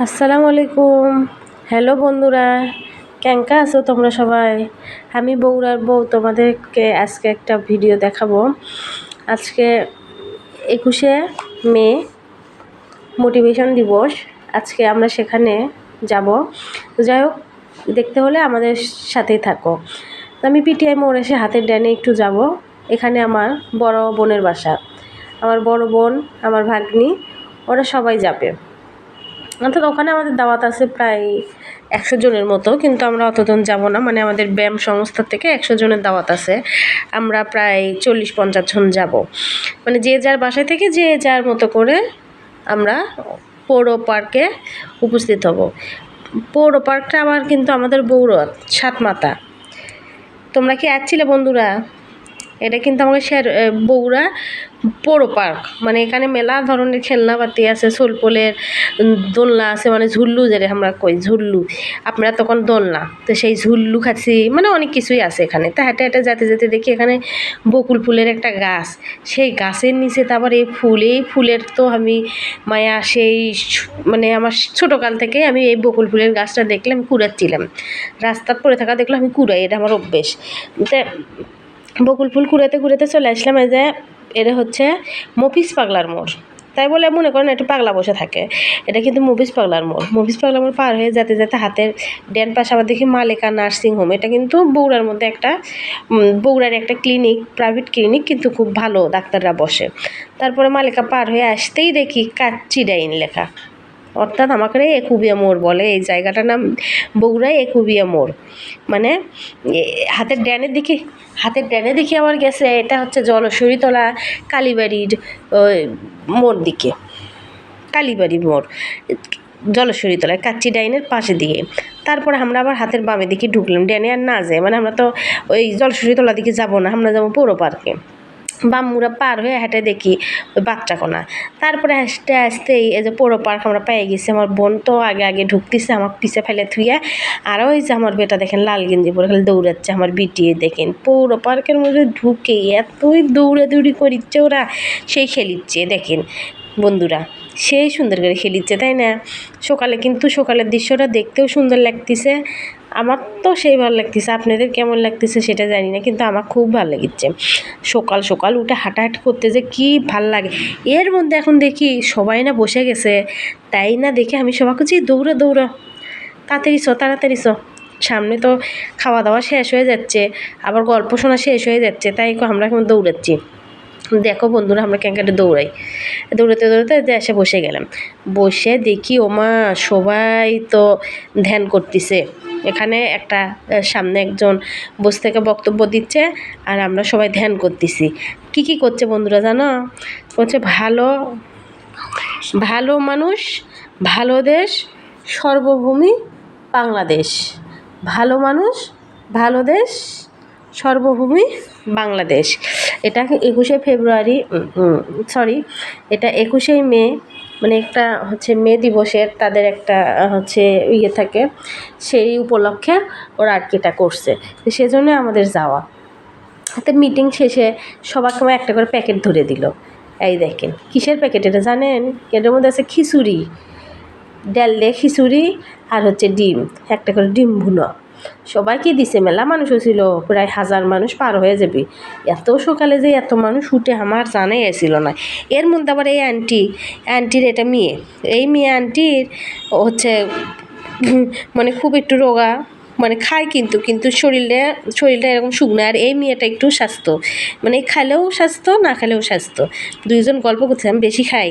আসসালামু আলাইকুম। হ্যালো বন্ধুরা, কেঙ্কা আছো তোমরা সবাই? আমি বৌরার বউ, তোমাদেরকে আজকে একটা ভিডিও দেখাবো। আজকে একুশে মে, মোটিভেশন দিবস, আজকে আমরা সেখানে যাব। যাই হোক, দেখতে হলে আমাদের সাথেই থাকো। আমি পিটিআই মোড় এসে হাতের ডানে একটু যাব। এখানে আমার বড় বোনের বাসা। আমার বড় বোন, আমার ভাগ্নি, ওরা সবাই যাবে। অর্থাৎ ওখানে আমাদের দাওয়াত আছে প্রায় একশো জনের মতো, কিন্তু আমরা অতজন যাব না। মানে আমাদের ব্যায়াম সংস্থা থেকে একশো জনের দাওয়াত আছে। আমরা প্রায় চল্লিশ পঞ্চাশ জন যাব। মানে যে যার বাসায় থেকে যে যার মতো করে আমরা পৌর পার্কে উপস্থিত হব। পৌর পার্কটা আবার কিন্তু আমাদের বৌরত সাতমাতা। তোমরা কি আসছিলে বন্ধুরা? এটা কিন্তু আমাকে শেয়ার বগুড়া পৌর পার্ক। মানে এখানে মেলা ধরনের খেলনাপাতি আছে, সোলপোলের দোলনা আছে মানে ঝুল্লু যেটা আমরা কই, ঝুল্লু। আপনারা তখন দোলনা। তো সেই ঝুল্লু খাচ্ছি মানে অনেক কিছুই আছে এখানে। তা হেঁটে হেঁটে যেতে যেতে দেখি এখানে বকুল ফুলের একটা গাছ। সেই গাছের নিচে তারপর এই ফুল, এই ফুলের তো আমি মায়া সেই মানে আমার ছোটোকাল থেকে আমি এই বকুল ফুলের গাছটা দেখলে আমি কুড়াচ্ছিলাম। রাস্তার পরে থাকা দেখলে আমি কুড়াই, এটা আমার অভ্যেস। তা বকুল ফুল কুড়াতে কুড়াতে চলে আসলাম, এই যে এটা হচ্ছে মফিস পাগলার মোড়। তাই বলে মনে করেন একটু পাগলা বসে থাকে। এটা কিন্তু মুভিস পাগলার মোড়। মুভিস পাগলার মোড় পার হয়ে যেতে যেতে হাতের ড্যান পাশে আবার দেখি মালিকা নার্সিং হোম। এটা কিন্তু বগুড়ার মধ্যে একটা বগুড়ার একটা ক্লিনিক, প্রাইভেট ক্লিনিক কিন্তু খুব ভালো ডাক্তাররা বসে। তারপরে মালিকা পার হয়ে আসতেই দেখি কাচ্চি ডাইন লেখা। অর্থাৎ আমাকে একুবিয়া মোড় বলে, এই জায়গাটার নাম বগুড়ায় একুবিয়া মোড়। মানে হাতের ড্যানের দিকে হাতের ড্যানের দিকে আবার গেছে, এটা হচ্ছে জলসরিতলা কালীবাড়ির মোড় দিকে। কালীবাড়ি মোড় জলসরিতলায় কাচ্চি ডাইনের পাশে দিয়ে। তারপরে আমরা আবার হাতের বামে দিকে ঢুকলাম, ড্যানে আর না যায়। মানে আমরা তো ওই জলসরিতলা দিকে যাব না, আমরা যাব পৌর পার্কে। বাম্মুরা পার হয়ে হেঁটে দেখি ওই বাচ্চা কোনা। তারপরে আসতে আসতেই এই যে পৌর পার্ক আমরা পেয়ে গেছি, আমার বোন তো আগে আগে ঢুকতেছে আমার পিছে ফেলে থুইয়া। আর ওই যে আমার বেটা দেখেন লাল গেঞ্জি পরে খালি দৌড়াচ্ছে আমার বিটিয়ে দেখেন। পৌর পার্কের মধ্যে ঢুকে এতই দৌড়াদৌড়ি করিচ্ছে ওরা সেই খেলিচ্ছে দেখেন। বন্ধুরা, সেই সুন্দর করে খেলিচ্ছে, তাই না? সকালে কিন্তু সকালের দৃশ্যটা দেখতেও সুন্দর লাগতেছে। আমার তো সেই ভালো লাগতেছে, আপনাদের কেমন লাগতেছে সেটা জানি না, কিন্তু আমার খুব ভালো লেগেছে। সকাল সকাল উঠে হাঁটাহাঁটি করতে যে কী ভালো লাগে। এর মধ্যে এখন দেখি সবাই না বসে গেছে, তাই না দেখে আমি সবাই করছি দৌড়া দৌড়া, তাড়াতাড়ি চ তাড়াতাড়ি চ। সামনে তো খাওয়া দাওয়া শেষ হয়ে যাচ্ছে, আবার গল্প শোনা শেষ হয়ে যাচ্ছে, তাই আমরা এখন দৌড়াচ্ছি। দেখো বন্ধুরা, আমরা ক্যাঙ্কাটে দৌড়াই। দৌড়াতে দৌড়াতে এসে বসে গেলাম। বসে দেখি, ওমা, সবাই তো ধ্যান করতেছে। এখানে একটা সামনে একজন বসে থেকে বক্তব্য দিচ্ছে আর আমরা সবাই ধ্যান করতেছি। কি কি করছে বন্ধুরা জানো? বলছে, ভালো ভালো মানুষ, ভালো দেশ, সর্বভূমি বাংলাদেশ। ভালো মানুষ, ভালো দেশ, সর্বভূমি বাংলাদেশ। এটা একুশে ফেব্রুয়ারি? সরি এটা একুশে মে মানে একটা হচ্ছে মে দিবসের তাদের একটা হচ্ছে ইয়ে থাকে। সেই উপলক্ষে ওরা আর কি এটা করছে। সেজন্য আমাদের যাওয়া। তো মিটিং শেষে সবাইকে একটা করে প্যাকেট ধরে দিল। এই দেখেন, কিসের প্যাকেট এটা জানেন? এটার মধ্যে আছে খিচুড়ি, ডাল দিয়ে খিচুড়ি আর হচ্ছে ডিম, একটা করে ডিম ভুনো। সবাইকে দিছে, মেলা মানুষ ছিল প্রায় হাজার মানুষ পার হয়ে যাবে। এত সকালে যে এত মানুষ উঠে আমার জানাই আসছিল না। এর মধ্যে আবার এই আন্টি আন্টির এটা মেয়ে। এই মেয়ে আন্টির হচ্ছে মানে খুব একটু রোগা মানে খায় কিন্তু কিন্তু শরীরে, শরীরটা এরকম শুকনো। আর এই মেয়েটা একটু স্বাস্থ্য। মানে খালেও স্বাস্থ্য, না খেলেও স্বাস্থ্য। দুইজন গল্প করছে আমি বেশি খাই।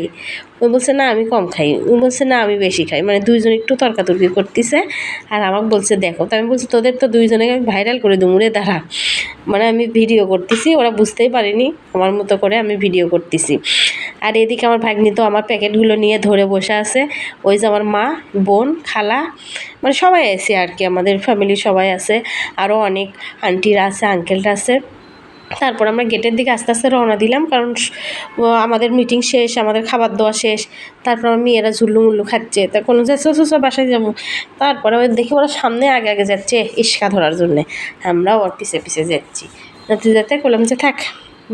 ও বলছে, না, আমি কম খাই। ও বলছে, না, আমি বেশি খাই। মানে দুইজন একটু তর্কাতর্কি করতেছে। আর আমাকে বলছে, দেখো, তো আমি বলছি, তোদের তো দুইজনকে আমি ভাইরাল করে দুমুরে দাঁড়া। মানে আমি ভিডিও করতেছি, ওরা বুঝতেই পারেনি। আমার মতো করে আমি ভিডিও করতেছি। আর এদিকে আমার ভাগ্নি তো আমার প্যাকেটগুলো নিয়ে ধরে বসে আছে। ওই যে আমার মা, বোন, খালা মানে সবাই আছে আর কি, আমাদের ফ্যামিলি সবাই আছে। আরও অনেক আন্টিরা আছে আঙ্কেলরা আছে। তারপর আমরা গেটের দিকে আস্তে আস্তে রওনা দিলাম কারণ আমাদের মিটিং শেষ, আমাদের খাবার দেওয়া শেষ। তারপর আমার মেয়েরা ঝুল্লু মুল্লু খাচ্ছে। তা কোনো যাচ্ছে সো বাসায় যাব। তারপরে ওই দেখি ওরা সামনে আগে আগে যাচ্ছে ইস্কা ধরার জন্যে। আমরাও ওর পিছে পিছে যাচ্ছি। যাতে যাতে করলাম যে, থাক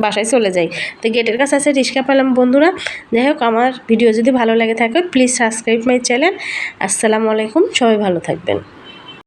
বাসায় চলে যাই। তো গেটের কাছে আছে রিক্সা পেলাম বন্ধুরা। যাই হোক, আমার ভিডিও যদি ভালো লাগে থাকে প্লিজ সাবস্ক্রাইব মাই চ্যানেল আসসালামু আলাইকুম, সবাই ভালো থাকবেন।